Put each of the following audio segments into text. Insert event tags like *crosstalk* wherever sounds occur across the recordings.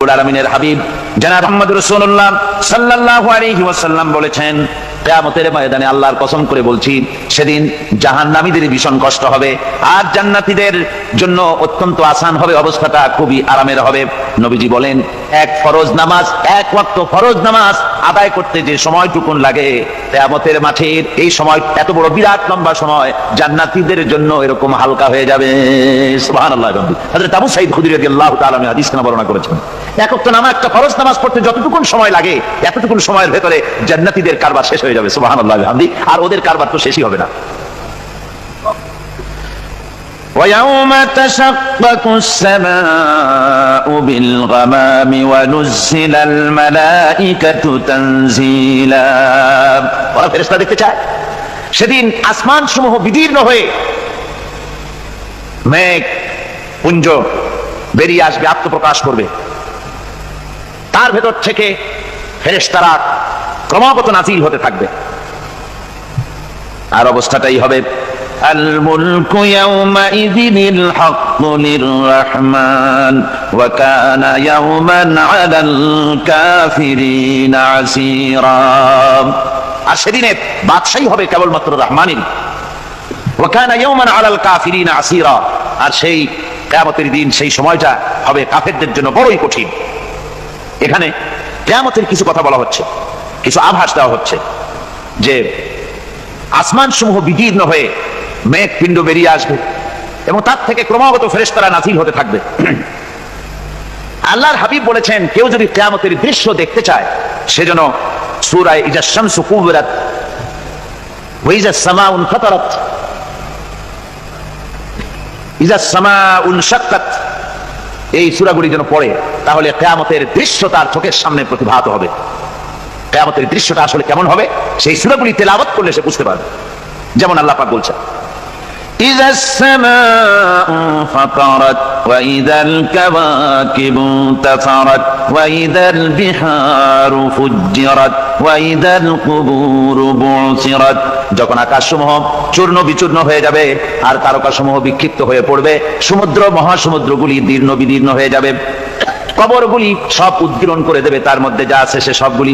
আলামিনের হাবিব জানাব মোহাম্মদ রসুল্লাহ সাল্লাহ আলহি ওয়াসাল্লাম বলেছেন কিয়ামতের ময়দানে আল্লাহর কসম করে বলছি, সেদিন জাহান্নামীদের ভীষণ কষ্ট হবে, আর জান্নাতীদের জন্য অত্যন্ত আসান হবে অবস্থাটা খুবই আরামের হবে। নবীজি বলেন, এক ফরজ নামাজ, এক ওয়াক্ত ফরজ নামাজ আদায় করতে যে সময়টুকুন লাগে, কিয়ামতের মাঠের এই সময়, এত বড় বিরাট লম্বা সময় জান্নাতীদের জন্য এরকম হালকা হয়ে যাবে। সুবহানাল্লাহ হযরত আবু সাঈদ খুদরি রাদিয়াল্লাহু তাআলা হাদিস খানা বর্ণনা করেছেন। একক তো নামা একটা ফরজ নামাজ পড়তে যতটুকুন সময় লাগে, এতটুকুন সময়ের ভেতরে জান্নাতীদের কারবার শেষ হয়ে যাবে সুবহানাল্লাহ বিহামদি আর ওদের কারবার তো শেষই হবে না ويوم تشقق السماء بالغمام ونزل الملائكة تنزيلا ওরা ফেরেশতা দেখতে চায় সেদিন আসমান সমূহ বিদীর্ণ হয়ে মেঘ পুঞ্জ বেরিয়ে আসবে আত্মপ্রকাশ করবে তার ভেতর থেকে ফেরেশতারা ক্রমাগত নাজিল হতে থাকবে আর অবস্থাটাই হবে الملك يومئذ الحق للرحمن وكان يوما على الكافرين عسيرا আর সেদিনে বাদশাহী হবে কেবলমাত্র রহমানিন ওয়াকানা ইয়াওমান আলাল কাফিরিন আসীরা আর সেই কিয়ামতের দিন সেই সময়টা হবে কাফেরদের জন্য বড়ই কঠিন এখানে কিয়ামতের কিছু কথা বলা হচ্ছে কিছু আভাস দেওয়া হচ্ছে যে আসমান সমূহ বিদীর্ণ হয়ে মেঘ পিণ্ড বেরিয়ে আসবে এবং তার থেকে ক্রমাগত ফেরেশতারা নাজিল হতে থাকবে। *clears throat* আল্লাহর হাবিব বলেছেন, কেউ যদি কিয়ামতের দৃশ্য দেখতে চায় সেজন্য সূরায়ে ইজা শামসু এই সূরাগুলি যেন পড়ে, তাহলে কিয়ামতের দৃশ্য তার চোখের সামনে প্রতিভাত হবে। কিয়ামতের দৃশ্যটা আসলে কেমন হবে সেই সূরাগুলি তেলাওয়াত করলে সে বুঝতে পারবে যেমন আল্লাহ পাক বলছেন إذا السماء فطرت وإذا الكواكب انتثرت وإذا البحار فجرت وإذا القبور بعثرت যখন আকাশসমূহ চূর্ণ বিচূর্ণ হয়ে যাবে আর তারকাসমূহ বিক্ষিপ্ত হয়ে পড়বে সমুদ্র মহাসমুদ্রগুলি দীর্ণ বিদীর্ণ হয়ে যাবে কবরগুলি সব উদ্গীরণ করে দেবে তার মধ্যে যা আছে সে সবগুলি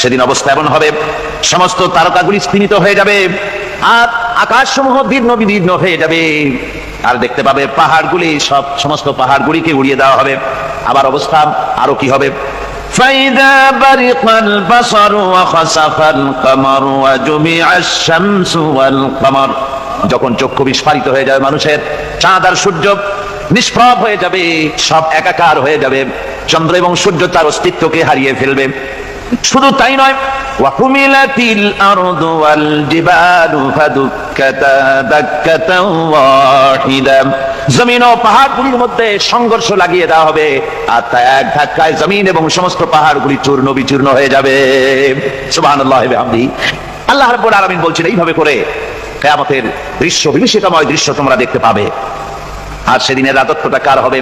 সেদিন অবস্থা এমন হবে সমস্ত তারকাগুলি স্ফীনিত হয়ে যাবে আর আকাশসমূহ দীর্ণ বিদীর্ণ হয়ে যাবে আর দেখতে পাবে পাহাড়গুলি সব সমস্ত পাহাড়গুলিকে উড়িয়ে দেওয়া হবে আবার অবস্থা আরো কি হবে فإذا برق البصر وخسف القمر وجمع الشمس والقمر যখন চক্ষু বিস্ফারিত হয়ে যাবে মানুষের চাঁদ আর সূর্য নিষ্প্রভ হয়ে যাবে সব একাকার হয়ে যাবে চন্দ্র এবং সূর্য তার অস্তিত্বকে হারিয়ে ফেলবে শুধু তাই নয় জমিন পাহাড়গুলির মধ্যে সংঘর্ষ লাগিয়ে দেওয়া হবে, আর তা এক ধাক্কায় জমিন এবং সমস্ত পাহাড়গুলি চূর্ণ বিচূর্ণ হয়ে যাবে। সুবহানাল্লাহ বিহামদি। আল্লাহ রাব্বুল আলামিন বলছেন এইভাবে করে কেয়ামতের দৃশ্য, বিভীষিকাময় দৃশ্য তোমরা দেখতে পাবে। আর সেদিনের রাজত্বটা কার হবে?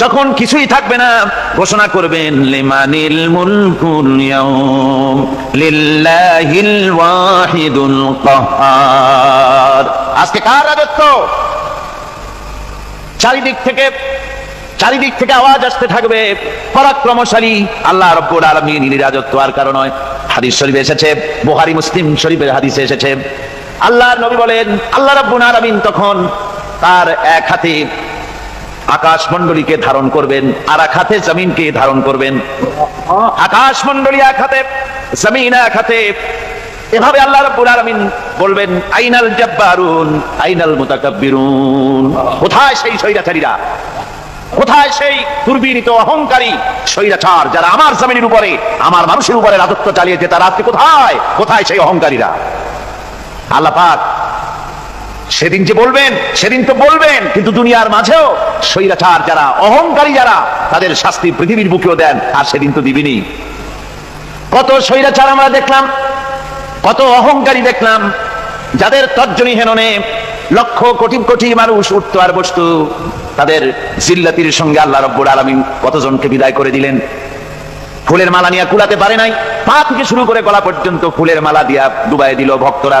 যখন কিছুই থাকবে না, ঘোষণা করবেন, লিমানিল মুলকুল ইয়াউম, লিল্লাহিল ওয়াহিদুল কাহ্হার আজকে কার রাজত্ব? চারিদিক থেকে চারিদিক থেকে আওয়াজ আসতে থাকবে, পরাক্রমশালী, আল্লাহ রব্বুল আলামিন, ইনি রাজত্ব আর কারণ নয়। হাদিস শরীফে এসেছে, বুখারী, মুসলিম শরীফের হাদিসে এসেছে। আল্লাহর নবী বলেন, আল্লাহ রব্বুল আলামিন তখন তার এক হাতে আকাশ মন্ডলীকে ধারণ করবেন আর এক হাতে জমিনকে ধারণ করবেন। আকাশ মন্ডলী এক হাতে জমিন এক হাতে এভাবে আল্লাহ রব্বুল আলামিন বলবেন, আইনাল জাব্বারুন, আইনাল মুতাকাব্বিরুন। কোথায় সেই স্বৈরাচারীরা? কোথায় সেই দুর্বিনীত অহংকারী স্বৈরাচার যারা আমার জমিনের উপরে, আমার মানুষের উপরে রাজত্ব চালিয়েছে? তারা আজকে কোথায়? কোথায় সেই অহংকারীরা? আল্লাহ পাক সেদিন যে বলবেন, সেদিন তো বলবেন, কিন্তু দুনিয়ার মাঝেও স্বৈরাচার যারা, অহংকারী যারা, তাদের শাস্তি পৃথিবীর বুকেও দেন, আর সেদিন তো দিবিনি। কত স্বৈরাচার আমরা দেখলাম, কত অহংকারী দেখলাম, যাদের তর্জনী হেননে লক্ষ কোটি কোটি মানুষ উঠতো আর বসতো, তাদের জিল্লাতির সঙ্গে আল্লাহ রব্বুর আলমিন কতজনকে বিদায় করে দিলেন? ফুলের মালা নিয়ে কুলাতে পারে নাই, পা থেকে শুরু করে গলা পর্যন্ত ফুলের মালা দিয়া ডুবাই দিল ভক্তরা।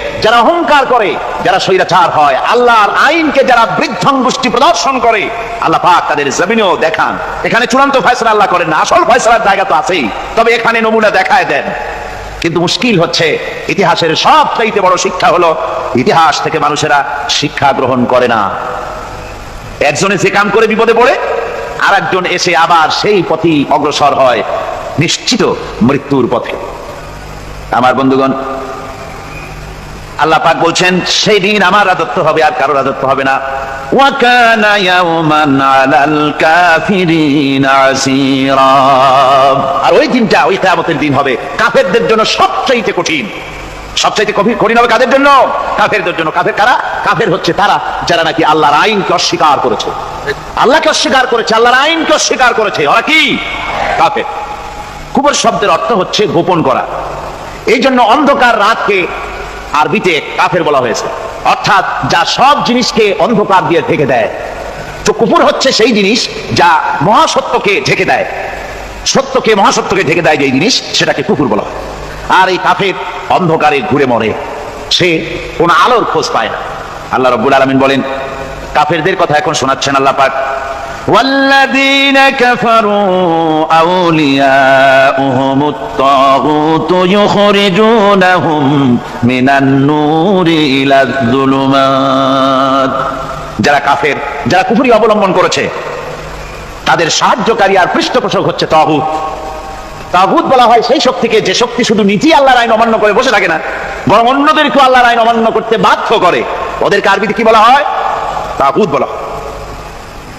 যারা অহংকার করে, যারা স্বৈরাচার হয়, আল্লাহর আইনকে যারা বৃদ্ধঙ্গুষ্টি প্রদর্শন করে, আল্লাহ পাক তাদের জমিনেও দেখান। এখানে চূড়ান্ত ফয়সলা আল্লাহ করেন না, আসল ফয়সলার জায়গা তো আছেই। তবে এখানে নমুনা দেখায় দেন। কিন্তু মুশকিল হচ্ছে, ইতিহাসের সব চাইতে বড় শিক্ষা হলো, ইতিহাস থেকে মানুষেরা শিক্ষা গ্রহণ করে না। একজনে যে কাম করে বিপদে পড়ে আর একজন এসে আবার সেই পথেই অগ্রসর হয়, নিশ্চিত মৃত্যুর পথে। আমার বন্ধুগণ আল্লাহ পাক বলছেন সেই দিন আমার রাজত্ব হবে আর কারও রাজত্ব হবে না। ওয়াকানা ইয়াউমান আর ওই দিনটা, ওই কিয়ামতের দিন হবে কাফেরদের জন্য সবচাইতে কঠিন। সবচাইতে কঠিন হবে কাদের জন্য? কাফেরদের জন্য। কাফের কারা? কাফের হচ্ছে তারা যারা নাকি আল্লাহর আইনকে অস্বীকার করেছে। আল্লাহকে অস্বীকার করেছে, আল্লাহর আইনকে অস্বীকার করেছে। ওরা কি? কাফের। কুবর শব্দের অর্থ হচ্ছে গোপন করা। এই জন্য অন্ধকার রাতকে আরবিতে কাফের বলা হয়েছে। অর্থাৎ যা সব জিনিসকে অন্ধকার দিয়ে ঢেকে দেয়। তো কুপুর হচ্ছে সেই জিনিস যা মহাসত্যকে ঢেকে দেয়। সত্যকে, মহাসত্যকে ঢেকে দেয় যে জিনিস, সেটাকে কুকুর বলা হয়। আর এই কাফের অন্ধকারে ঘুরে মরে। সে কোন আলোর খোঁজ পায় না। আল্লাহ রব্বুল আলমিন বলেন, কাফেরদের কথা এখন শোনাচ্ছেন আল্লাহ পাক। والذين كفروا أولياؤهم الطاغوت يخرجونهم من النور إلى الظلمات যারা কাফের যারা কুফুরি অবলম্বন করেছে তাদের সাহায্যকারী আর পৃষ্ঠপোষক হচ্ছে তাগুত তাগুত বলা হয় সেই শক্তিকে যে শক্তি শুধু নিজেই আল্লাহর আইন অমান্য করে বসে থাকে না বরং অন্যদেরকে আল্লাহর আইন অমান্য করতে বাধ্য করে ওদেরকে আরবিতে কি বলা হয় তাগুত বলা হয়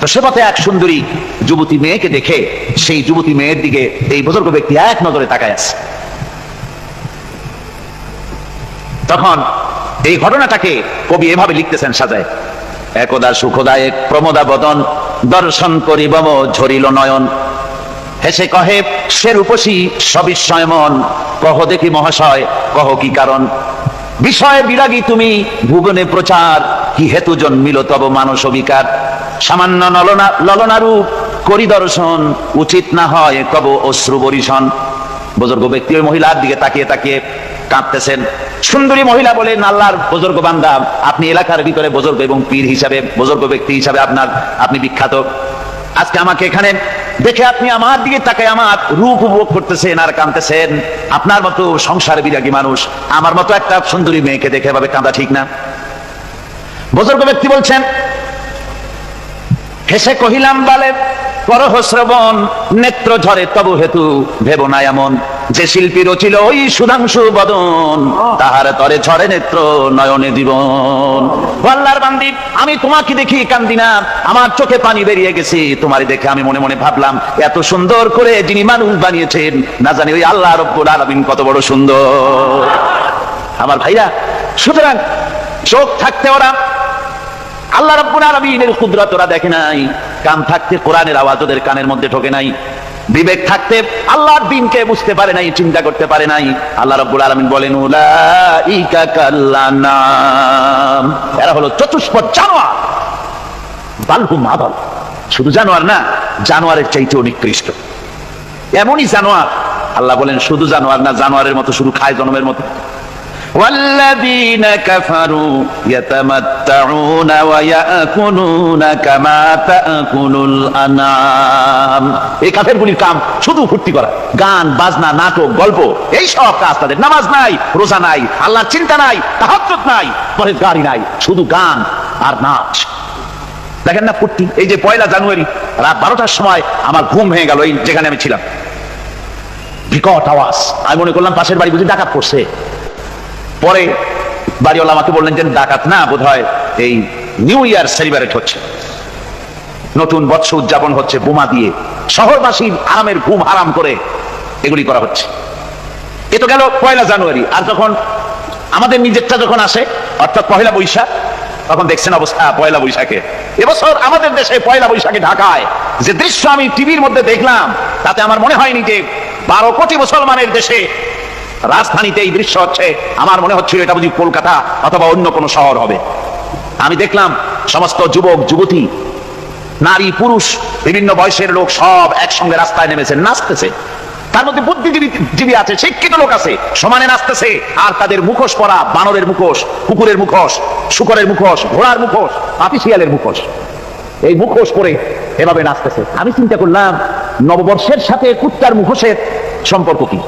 তো সে পথে এক সুন্দরী যুবতী মেয়েকে দেখে সেই যুবতী মেয়ের দিকে এই বুজুর্গ ব্যক্তি এক নজরে তাকায় আছে। তখন এই ঘটনাটাকে কবি এভাবে লিখতেছেন সাজায়, একদা সুখদায়ক প্রমোদা বদন, দর্শন করিব ঝরিল নয়ন। হেসে কহে, সে রূপসী সবিস্ময় মন, কহ দেখি মহাশয়, কহ কি কারণ? বিষয় বিরাগী তুমি ভুবনে প্রচার, কি হেতু জন্মিল তব মানস বিকার সামান্য নলনা, ললনা রূপ করি দর্শন উচিত না হয় কব অশ্রু বরিশন। বুজুর্গ ব্যক্তি ওই মহিলার দিকে তাকিয়ে তাকিয়ে কাঁদতেছেন। সুন্দরী মহিলা বলেন আল্লাহর বুজুর্গ বান্দা, আপনি এলাকার ভিতরে বুজুর্গ এবং পীর হিসাবে, বুজুর্গ ব্যক্তি হিসাবে আপনার, আপনি বিখ্যাত। আজকে আমাকে এখানে দেখে আপনি আমার দিকে তাকে আমার রূপ উপভোগ করতেছেন আর কাঁদতেছেন। আপনার মতো সংসার বিরাগী মানুষ, আমার মতো একটা সুন্দরী মেয়েকে দেখে ভাবে কাঁদা ঠিক না। বুজুর্গ ব্যক্তি বলছেন, হেসে কহিলাম বালে করহ শ্রবণ, নেত্র ঝরে তব হেতু ভেব না এমন। যে শিল্পী রচিল ওই সুধাংশু বদন, তাহার তরে ঝরে নেত্র নয়নে জীবন। আল্লাহর বান্দি, আমি তোমাকে দেখি কান্দি না, আমার চোখে পানি বেরিয়ে গেছি তোমারই দেখে আমি মনে মনে ভাবলাম, এত সুন্দর করে যিনি মানুষ বানিয়েছেন, না জানি ওই আল্লাহ রব্বুল আলামিন কত বড় সুন্দর। আমার ভাইরা, সুতরাং চোখ থাকতে ওরা আল্লাহ রাব্বুল আলামিনের কুদরত ওরা দেখে নাই। কান থাকতে কোরআনের আওয়াজ ওদের কানের মধ্যে ঢোকে নাই। বিবেক থাকতে আল্লাহর দিনকে বুঝতে পারে নাই, চিন্তা করতে পারে নাই। আল্লাহ রাব্বুল আলামিন বলেন এরা হলো চতুষ্পদ জানোয়ার। বালহুম আদাল শুধু জানোয়ার না, জানোয়ারের চাইতে নিকৃষ্ট। এমনই জানোয়ার। আল্লাহ বলেন, শুধু জানোয়ার না, জানোয়ারের মতো শুধু খায় জন্মের মতো। والذين كفروا يتمتعون ويأكلون كما تأكل الأنعام এই কাফেরগুলির কাম শুধু ফুর্তি করা গান বাজনা নাটক গল্প এই সব কাজ তাদের নামাজ নাই রোজা নাই আল্লাহর চিন্তা নাই তাহাজ্জুদ নাই পরেজগারি নাই শুধু গান আর নাচ দেখেন না ফুর্তি এই যে পয়লা জানুয়ারি রাত বারোটার সময় আমার ঘুম ভেঙে গেল এই যেখানে আমি ছিলাম বিকট আওয়াজ আমি মনে করলাম পাশের বাড়ি বুঝি ডাকাত পড়ছে পরে বাড়িওয়ালা আমাকে বললেন যে ডাকাত না বোধ হয় এই নিউ ইয়ার সেলিব্রেট হচ্ছে। নতুন বৎসর উদযাপন হচ্ছে বোমা দিয়ে। শহরবাসীর আরামের ঘুম হারাম করে এগুলি করা হচ্ছে। এ তো গেল পয়লা জানুয়ারি, আর যখন আমাদের নিজেরটা যখন আসে, অর্থাৎ পয়লা বৈশাখ, তখন দেখছেন অবস্থা পয়লা বৈশাখে। এবছর আমাদের দেশে পয়লা বৈশাখে ঢাকায় যে দৃশ্য আমি টিভির মধ্যে দেখলাম, তাতে আমার মনে হয়নি যে বারো কোটি মুসলমানের দেশে রাজধানীতে এই দৃশ্য হচ্ছে। আমার মনে হচ্ছিল এটা বুঝি কলকাতা অথবা অন্য কোনো শহর হবে। আমি দেখলাম সমস্ত যুবক, যুবতী, নারী, পুরুষ, বিভিন্ন বয়সের লোক সব একসঙ্গে রাস্তায় নেমেছে, নাচতেছে। তার মধ্যে বুদ্ধিজীবী জীবী আছে, শিক্ষিত লোক আছে, সমানে নাচতেছে, আর তাদের মুখোশ পরা বানরের মুখোশ, কুকুরের মুখোশ, শুকরের মুখোশ, ঘোড়ার মুখোশ, পাপিশিয়ালের মুখোশ। এই মুখোশ পরে এভাবে নাচতেছে। আমি চিন্তা করলাম, নববর্ষের সাথে কুত্তার মুখোশের সম্পর্ক কি?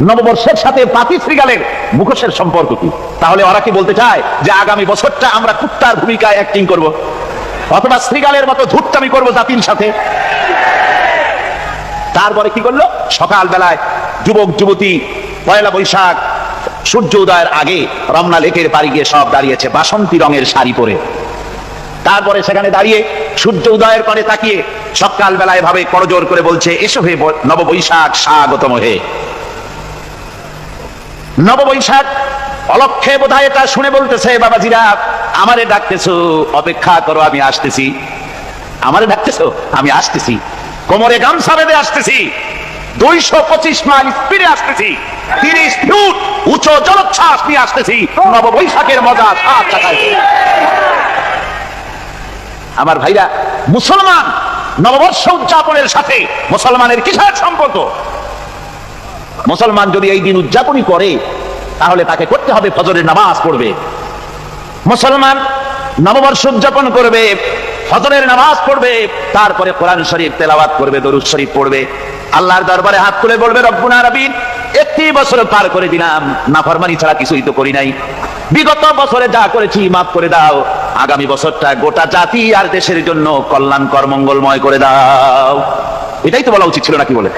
নববর্ষের সাথে পাতি শ্রীগালের মুখোশের সম্পর্ক কি? তাহলে ওরা কি বলতে চায় যে আগামী বছরটা আমরা কুত্তার ভূমিকায় অ্যাক্টিং করব? অথবা শ্রীগালের মতো ধূর্তামি করব জাতির সাথে? তারপরে কি করল? সকাল বেলায় যুবক, যুবতী, পয়লা বৈশাখ, সূর্য উদয়ের আগে রমনা লেকের পাড়ি গিয়ে সব দাঁড়িয়েছে, বাসন্তী রঙের শাড়ি পরে। তারপরে সেখানে দাঁড়িয়ে সূর্য উদয়ের পরে তাকিয়ে সকাল বেলায় ভাবে করজোর করে বলছে, এসো হে নববৈশাখ, স্বাগতম হে। নববৈশাখ, অলক্ষে বোধহয় এটা শুনে বলতেছে, বাবাজিরা, আমারে ডাকতেছো, অপেক্ষা করো, আমি আসতেছি। আমারে ডাকতেছো? আমি আসতেছি। কোমরে গামছা বেঁধে আসতেছি। দুইশো পঁচিশ মাইল স্পিডে আসতেছি। তিরিশ ফুট উচ্চ জলোচ্ছ্বাস নিয়ে আসতেছি। নববৈশাখের মজা আমার ভাইরা, মুসলমান নববর্ষ উদযাপনের সাথে মুসলমানের কিসের সম্পর্ক? মুসলমান যদি এই দিন উদযাপনই করে, তাহলে তাকে করতে হবে ফজরের নামাজ পড়বে। মুসলমান নববর্ষ উদযাপন করবে, ফজরের নামাজ পড়বে, তারপরে কোরআন শরীফ তেলাওয়াত করবে, দরুদ শরীফ পড়বে। আল্লাহর দরবারে হাত তুলে বলবে রব্বুনা রবিন একটি বছর পার করে দিলাম, নাফরমানি ছাড়া কিছুই তো করি নাই। বিগত বছরে যা করেছি, মাফ করে দাও। আগামী বছরটা গোটা জাতি আর দেশের জন্য কল্যাণকর, মঙ্গলময় করে দাও। এটাই তো বলা উচিত ছিল নাকি বলে?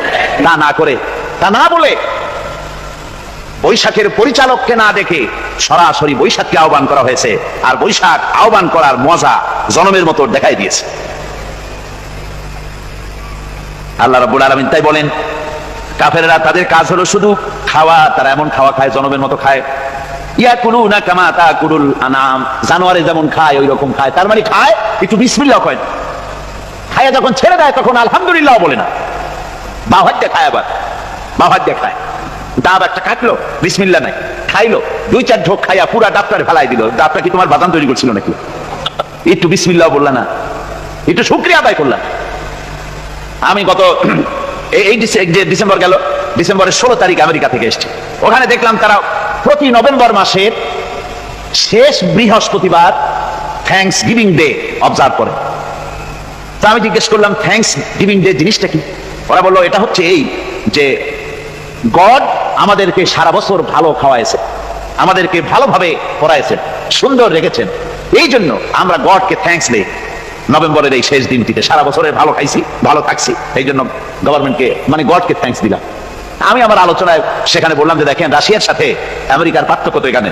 তা না করে, তা না বলে বৈশাখের পরিচালককে না দেখে সরাসরি বৈশাখকে আহ্বান করা হয়েছে, আর বৈশাখ আহ্বান করার মজা জনমের মতো দেখাই দিয়েছে। আল্লাহ রাব্বুল আলামিন তাই বলেন, কাফেররা তাদের কাজ হলো শুধু খাওয়া, তারা এমন খাওয়া খায় জনমের মতো খায়। ইয়া কুলু না কামা তা কুরুল আনাম জানোয়ারে যেমন খায় ওই রকম খায়। তার মানে খায়, একটু বিসমিল্লাহ কয়। খায় যখন ছেড়ে দেয়, তখন আলহামদুলিল্লাহ বলে না। বা হাত খায় আবার বা হাত খায় ডাব একটা কাটলো, বিসমিল্লাহ নাই, খাইলো, দুই চার ঢোক খাইয়া পুরা ডাক্তার ফেলাই দিল। ডাক্তার কি তোমার বাদাম তৈরি করছিল নাকি? একটু বিসমিল্লাহ বললা না, একটু শুক্রিয়া আদায় করলাম আমি গত *clears throat* এই যে ডিসেম্বর গেল, ডিসেম্বরের ষোলো তারিখ আমেরিকা থেকে এসছে। ওখানে দেখলাম তারা প্রতি নভেম্বর মাসের শেষ বৃহস্পতিবার থ্যাংকস গিভিং ডে অবজার্ভ করে। তা আমি জিজ্ঞেস করলাম থ্যাংকস গিভিং ডে জিনিসটা কি? ওরা বলল, এটা হচ্ছে এই যে গড আমাদেরকে সারা বছর ভালো খাওয়াইছে, আমাদেরকে ভালোভাবে পড়াইছেন সুন্দর রেখেছেন। এই জন্য আমরা গডকে থ্যাঙ্কস দেই। নভেম্বরের এই শেষ দিনটিতে সারা বছরে ভালো খাইছি, ভালো থাকছি, এই জন্য গভর্নমেন্টকে মানে গডকে থ্যাঙ্কস দিলাম। আমি আমার আলোচনায় সেখানে বললাম যে, দেখেন, রাশিয়ার সাথে আমেরিকার পার্থক্য তো এখানে।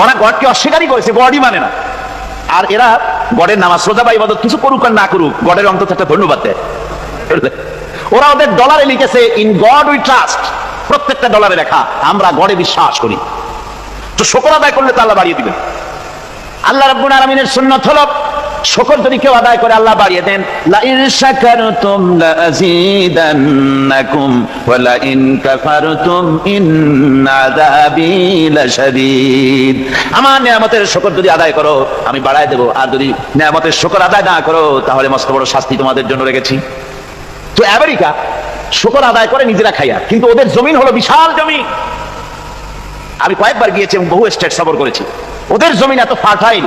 ওরা গডকে অস্বীকারই করেছে, গডই মানে না। আর এরা গডের নামাজ সোজা বা ইবাদত কিছু করুক আর না করুক, গডের অন্তত একটা ধন্যবাদ দেয়। ওরা ওদের ডলারে লিখেছে ইন গড উই ট্রাস্ট প্রত্যেকটা ডলারে লেখা, আমরা গডে বিশ্বাস করি। তো শোকর আদায় করলে তো আল্লাহ বাড়িয়ে দিবেন। আল্লাহ রাব্বুল আলামিনের সুন্নাত হলো শকর যদি কেউ আদায় করে আল্লাহ বাড়িয়ে দেন। লা ইন শাকারতুম লা আযীদান্নাকুম ওয়া লা ইন কাফারতুম ইন্না আযাবি আমার নিয়ামতের শকর যদি আদায় করো, আমি বাড়ায় দেবো। আর যদি নিয়ামতের শকর আদায় না করো, তাহলে মস্ত বড় শাস্তি তোমাদের জন্য রেখেছি। তো আমেরিকা শকর আদায় করে নিজেরা খাইয়া, কিন্তু ওদের জমিন হলো বিশাল জমি। আমি কয়েকবার গিয়েছি এবং বহু স্টেট সফর করেছি। ওদের জমিন এত ফার্টাইল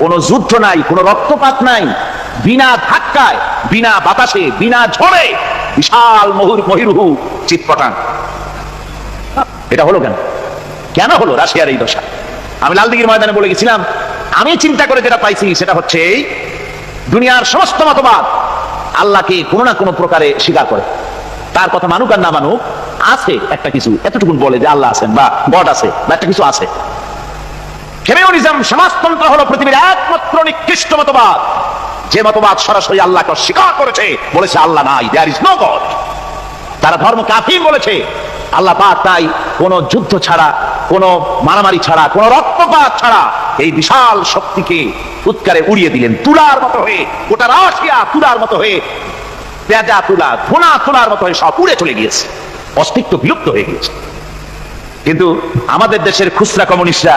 কোনো যুদ্ধ নাই, কোনো রক্তপাত নাই, বিনা ধাক্কায়, বিনা বাতাসে, বিনা ঝড়ে বিশাল মহুর মহিরুহু চিৎপটান এটা হলো কেন? কেন হলো রাশিয়ার এই দশা? আমি লালদিঘির ময়দানে বলে গেছিলাম, আমি চিন্তা করে যেটা পাইছি সেটা হচ্ছে দুনিয়ার সমস্ত মতবাদ আল্লাহকে কোনো না কোনো প্রকারে স্বীকার করে। তার কথা মানুক আর না মানুক, আছে একটা কিছু। এতটুকুন বলে যে আল্লাহ আছেন বা গড আছে, বা একটা কিছু আছে। কমিউনিজম সমাজতন্ত্র হলো পৃথিবীর একমাত্র নিকৃষ্ট মতবাদ। যে মতবাদ সরাসরি আল্লাহকে স্বীকার করেছে, বলেছে, আল্লাহ নাই দেয়ার ইজ নো গড তারা ধর্ম কাফির বলেছে। আল্লাহ পাক তাই কোন যুদ্ধ ছাড়া, কোন মারামারি ছাড়া, কোন রক্তপাত ছাড়া এই বিশাল শক্তিকে উৎকারে উড়িয়ে দিলেন তুলার মতো হয়ে, গোটা রাশিয়া তুলার মতো হয়ে পেঁজা তুলা, ধোনা তুলার মতো হয়ে সব উড়ে চলে গিয়েছে। অস্তিত্ব বিলুপ্ত হয়ে গিয়েছে। কিন্তু আমাদের দেশের খুচরা কমিউনিস্টরা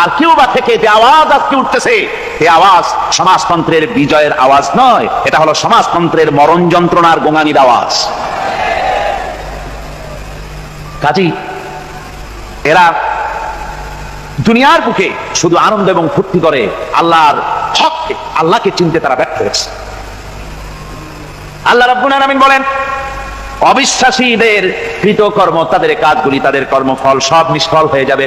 আর কিউবা থেকে যে আওয়াজ আজকে উঠতেছে এই আওয়াজ সমাজতন্ত্রের বিজয়ের আওয়াজ নয়, এটা হলো সমাজতন্ত্রের মরণ যন্ত্রণার গোঙানির আওয়াজ। কাজী, এরা দুনিয়ার বুকে শুধু আনন্দ এবং ফুর্তি করে আল্লাহর হককে আল্লাহকে চিনতে তারা ব্যর্থ হয়েছে। আল্লাহ রাব্বুল আলামিন বলেন, অবিশ্বাসীদের কৃতকর্ম, তাদের কাজগুলি, তাদের কর্মফল সব নিষ্ফল হয়ে যাবে।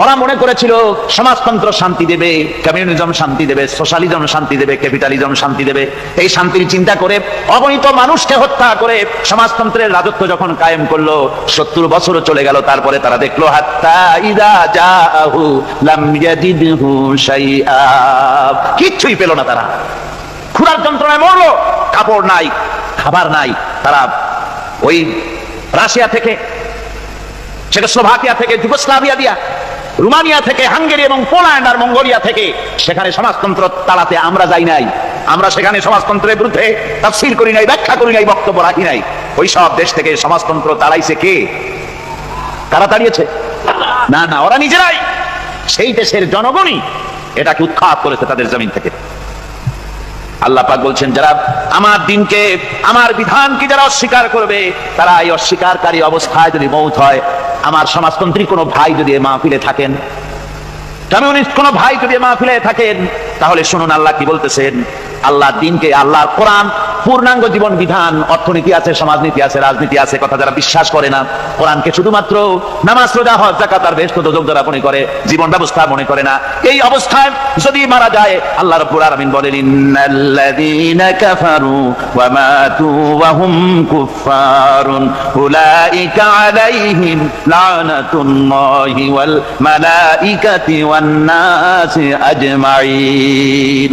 ওরা মনে করেছিল সমাজতন্ত্র শান্তি দেবে কমিউনিজম শান্তি দেবে সোশ্যালিজম শান্তি দেবে ক্যাপিটালিজম শান্তি দেবে। এই শান্তির চিন্তা করে অগণিত মানুষকে হত্যা করে সমাজতন্ত্রের রাজত্ব যখন কায়েম করল, সত্তর বছরও চলে গেল, তারপরে তারা দেখল কিচ্ছুই পেল না তারা। ক্ষুধার যন্ত্রণায় মরলো, কাপড় নাই, খাবার নাই। তারা ওই রাশিয়া থেকে সেটা চেকোস্লোভাকিয়া থেকে, যুগোস্লাভিয়া দিয়া রুমানিয়া থেকে হাঙ্গেরি এবং পোল্যান্ড আর মঙ্গোলিয়া থেকে, সেখানে সমাজতন্ত্র তাড়াতে আমরা যাই নাই। আমরা সেখানে সমাজতন্ত্রের বিরুদ্ধে তাফসিল করি নাই, ব্যাখ্যা করি নাই, বক্তব্য রাখি নাই। ওই সব দেশ থেকে সমাজতন্ত্র তাড়াইছে কে? তারা তাড়িয়েছে। না না, ওরা নিজেরাই। সেই দেশের জনগণই এটাকে উৎখাত করেছে তাদের জমিন থেকে। আল্লাহ পাক বলছেন, যারা আমার দিনকে, আমার বিধানকে যারা অস্বীকার করবে, তারা এই অস্বীকারী অবস্থায় যদি মৌত হয়, আমার সমাজতন্ত্রী কোনো ভাই যদি এ মাহফিলে থাকেন, কমিউনিস্ট কোনো ভাই যদি এ মাহফিলে থাকেন, তাহলে শুনুন আল্লাহ কি বলতেছেন আল্লাহ দিনকে আল্লাহ কোরআন, পূর্ণাঙ্গ জীবন বিধান, অর্থনীতি আছে, সমাজনীতি আছে, রাজনীতি আছে, কথা যারা বিশ্বাস করে না, কোরআনকে শুধুমাত্র নামাজ, রোজা, হজ জাকাত আর বেশ তো যোগদারা মনে করে, জীবন ব্যবস্থা মনে করে না। এই অবস্থায় যদি মারা যায়, আল্লাহ রব্বুল আলামিন বলেন, ইন্নাল্লাযীনা কাফারু ওয়া মাতু ওয়া হুম কুফফারুন, উলাইকা আলাইহিম লানাতুল্লাহি ওয়াল মালাইকাতি ওয়ান নাসি আজমাইন।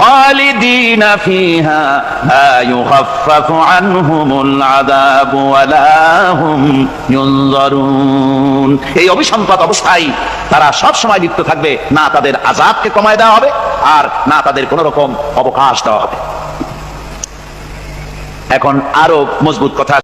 খালিদিনা ফিহা লা ইউখাফফাফু আনহুমুল আযাব ওয়া হুম এই অবিসম্পাত অবস্থায় তারা সব সময় লিপ্ত থাকবে, না তাদের আযাবকে কমায় দেওয়া হবে, আর না তাদের কোনো রকম অবকাশ দেওয়া হবে। এখন আরও মজবুত কথা